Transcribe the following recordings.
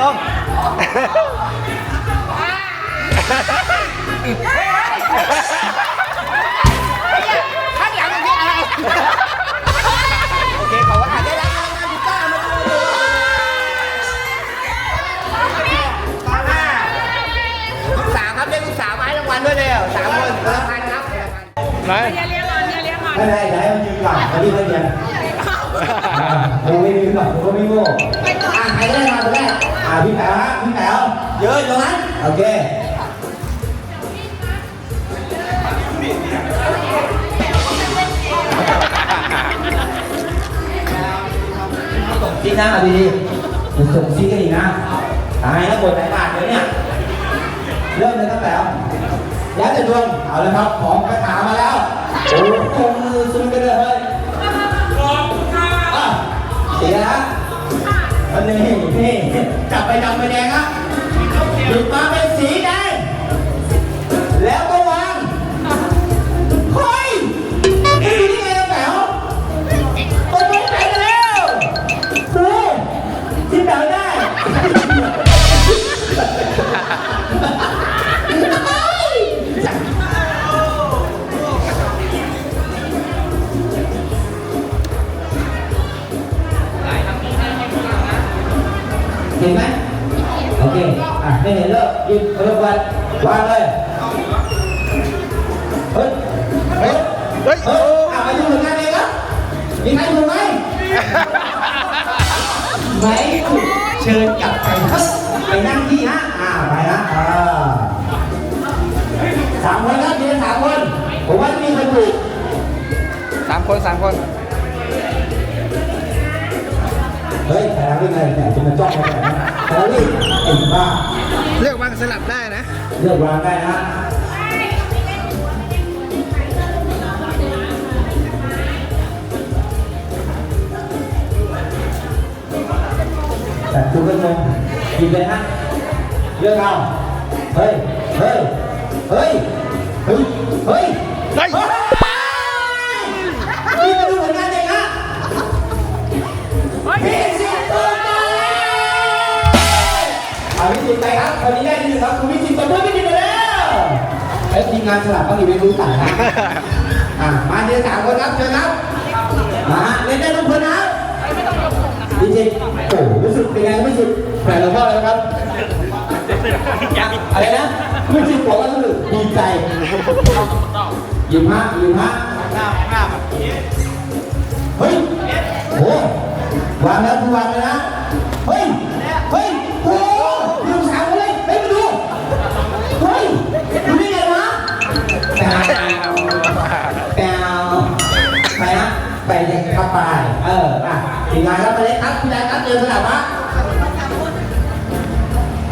ตรงข้างหลังอย่างนี้อะไรโอเคขอว่าอ่านได้แล้วลูกสาวครับเรียกลูกสาวมาให้รางวัลด้วยเร็วสามคนคนละพันครับไหนอย่าเลี้ยงก่อนอย่าเลี้ยงก่อนไม่ได้ไหนมันยืนก่อนวันนี้ไม่เรียนผมไม่ยืนก่อนผมก็ไม่โง่อะใครได้มาคนแรก อะพี่แป๋วฮะพี่แป๋วเยอะอยู่นั้นโอเคส่งซีนะเอาดีๆผมส่งซีกันอีกนะตายแล้วบทไหนบาดเดี๋ยวเนี่ย เริ่มเลยครับแป๋วแล้วจะดวงเอาเลยครับของกระถา ไปดำไปแดงครับหยิบมาเป็นสีแดง แล้วก็วางเฮ้ยนี่อยู่นี่ไงแป๋วตัวนี้ไปกันแล้วดูที่แป๋วได้เห็นไหม อะไม่เห็นเลิกหยิบเอาลงไปวางเลยเฮ้ยเฮ้ยเฮ้ยเฮ้ยอะมาดูผลงานเองครับมีใครถูกไหมไหมเชิญกลับไปครับไปนั่งที่ฮะอ่าไปนะอ่าสามคนครับมีกันสามคนผมว่าจะมีคนถูกสามคนสามคน เฮ้ยแต่เราไม่ไงแต่จะมาจ้องมาแบบนั้นแต่เรานี่ไอ้บ้าเลือกวางสลับได้นะ เลือกวางได้นะแต่คุณก็งงกินเลยฮะเลือกเอาเฮ้ย เฮ้ย เฮ้ย เฮ้ย เฮ้ย จิตรไปครับคนนี้ได้ที่หนึ่งครับคุณวิจิตรตบมือวิจิตรไปแล้วไอ้ยทีมงานสลับก็มีไม่รู้สายนะอะมาเดือนสามคนครับเชิญครับมาเล่นได้ทุกคนนะวิจิตรโอ้โหรู้สึกเป็นไงวิจิตรแผลหลวงพ่อแล้วครับอะไรนะวิจิตรบอกว่ารู้สึกดีใจยิ้มฮะยิ้มฮะเฮ้ยโอ้วางแล้วคุณวางเลย ทีมงานครับไปเลยครับพี่แดนครับเดินสลับวะ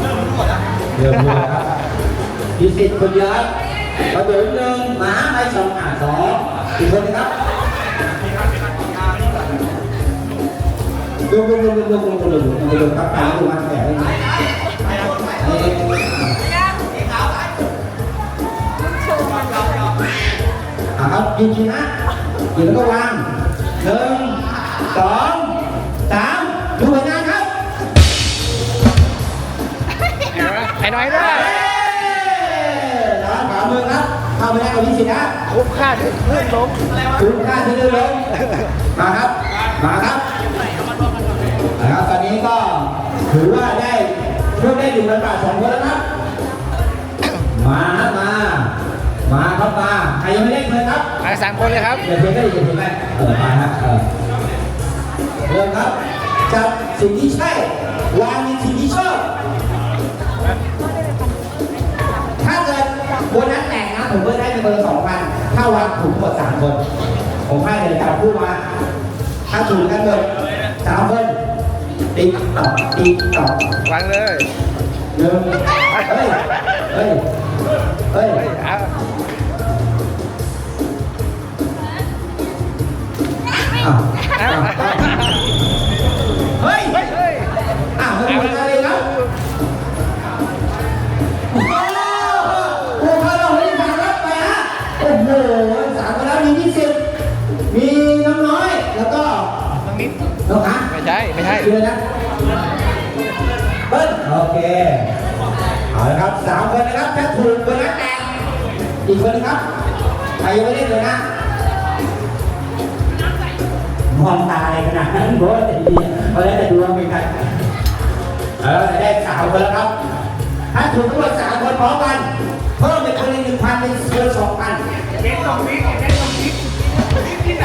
เริ่มรู้แล้วครับมีสิทธิ์คนเดียวครับประตูหนึ่งหมาไปสองอะสองอีกคนหนึงครับดูดูดูดูดูดูดูดูดูครับตาดูมาแผลเลยนะอ่าครับยิงทีนะยิงแล้วก็วางหนึ่งสอง ไอ้น้อยได้เอ้ยร้านขวามือครับเข้าไปได้กับวิสิตนะคุ้มค่าที่เพื่อนล้มคุณค่าที่เลื่อนลงมาครับ มาครับนะครับ ตอนนี้ก็ถือว่าได้เพิ่มได้หนึ่งพันบาทสองคนแล้วครับมาครับมา มาครับมา ใครยังไม่ได้เงินครับมาสามคนเลยครับอย่าเพียงแค่อย่าเพียงแค่เออมาครับเออเริ่มครับจับสิ่งที่ใช่วางในสิ่งที่ชอบ ถ้าเกิดโบนัสแตกนะผมก็ได้เป็นเบอร์สองพันถ้าวางถูกหมดสามคน ผมให้เลยจับคู่มาถ้าถูกกันหมดสามคนติ๊กตอกติ๊กตอกวางเลยหนึ่งเฮ้ยเฮ้ยเฮ้ยเฮ้ยเอาอ้าว ไม่ใช่ ไม่ใช่ ชื่ออะไรนะเบิ้ลโอเคเอาละครับสามคนนะครับถ้าถูกคนละแตกอีกคนนะครับใครยังไม่เล่นเลยนะมองตาอะไรขนาดนั้นโบ้แต่ดีเอาแล้วแต่ดวงเป็นกันเออได้สามคนแล้วครับ ถ้าถูกทั้งหมดสามคนพร้อมกัน เพิ่มเป็นคนละหนึ่งพันเป็นเกินสองพันเด็กสองวิเด็กสองวิที่ไหน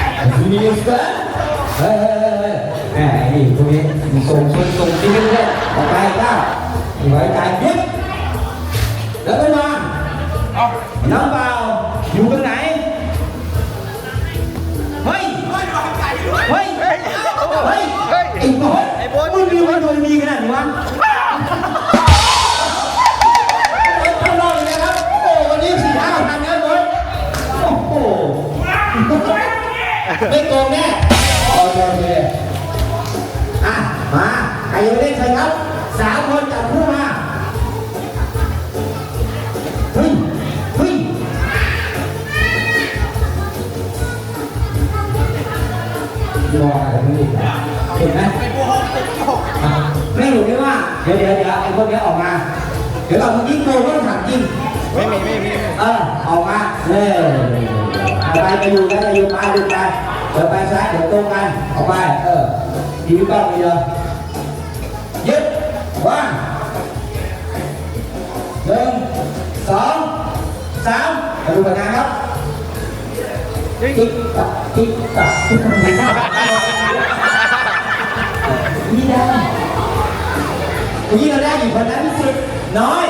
มีเกิน เฮ้ยเฮ้ยเฮ้ยแหมนี่พวกนี้ส่งคนส่งชีวิตเลยออกไปก้าวไว้ใจยิบแล้วก็วางน้องเปล่าอยู่ตรงไหนเฮ้ยเฮ้ยเฮ้ยเฮ้ยไอ้โบ๊ทไอ้โบ๊ทมึงมีวันโดนมีขนาดนี้วะข้างนอกเลยนะครับโอ้วันนี้สี่ห้าพันนะโบ๊ทโอ้โหไม่โกงแน่ ใครยังไม่เล่นเชิญครับสามคนจับคู่มาเฮ้ยเฮ้ยรออะไรไม่รู้เห็นไหมอะไม่รู้ไม่ว่าเดี๋ยวเดี๋ยวเดี๋ยวไอ้พวกนี้ออกมา เดี๋ยวเราเมื่อกี้โกงก็ต้องถามจริงไม่มีไม่มีเออออกมาเออไปไปอยู่กันไปอยู่มาดูกันเดี๋ยวไปซ้ายเดี๋ยวตรงกันออกไปเออทีนี้ก็มีเลยยึด ว่างหนึ่งสองสามมาดูผลงานครับติ๊กตักติ๊กตักติ๊กตักนี่ได้เมื่อกี้เราได้อยู่คนนั้นที่สุดน้อย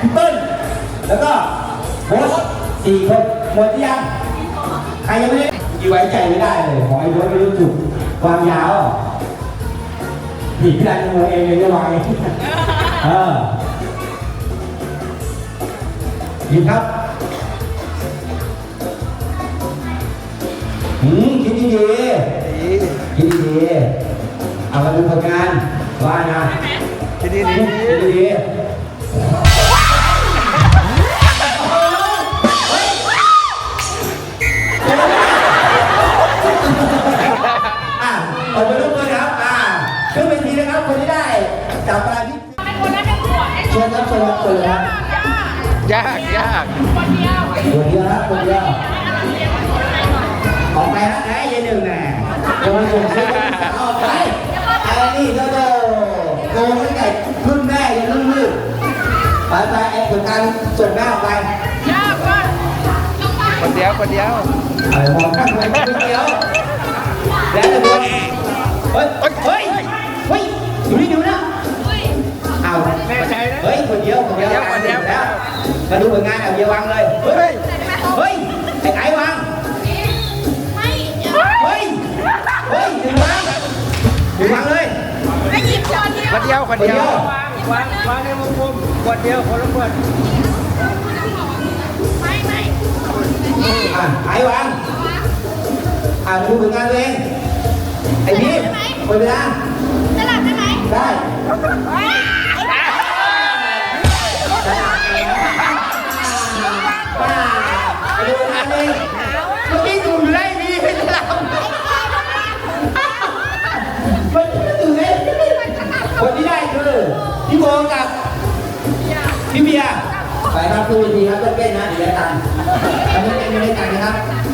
พี่เปิ้ลแล้วก็โบสสี่คนหมดหรือยังใครยังไม่ได้ยี่ไว้ใจไม่ได้เลยขอไอ้โบสไม่รู้จุดความยาวอะ ผีพี่ดันงงเองเลยจะวางเออหยิบครับหืมคิดดีๆคิดดีๆเอาไปดูผลงานว่านะทีนี้คิดีดดี นะไอ้ยันหนึ่งน่ะโดนส่งเสียออกไปไอ้นี่ก็โดโดนตั้งแต่รุ่นแม่ยันรุ่นลูกไปไปไอ้ผลการส่งแม่ออกไปคนเดียวคนเดียวไอ้มองข้างไปคนเดียวแล้วแต่คนเฮ้ยเฮ้ยเฮ้ยอยู่นี่ดูนะเอาแน่ใจนะเฮ้ยคนเดียวคนเดียวคนเดียวแล้วมาดูผลงานเอาเดียววางเลยเฮ้ยเฮ้ยเฮ้ยไอ้ไก่วา ดียวคนเดียวคนเดียววางวางในวงกลมคนเดียวคนละคนอะไอ้วางอะดูผลงานตัวเองไอ้นี่หมดเวลา มกับพี่เบียร์ไปครับดูดีครับเพื่อนๆนะเดี๋ยวได้ตังค์ทำเต้นไม่ได้ตังค์นะครับ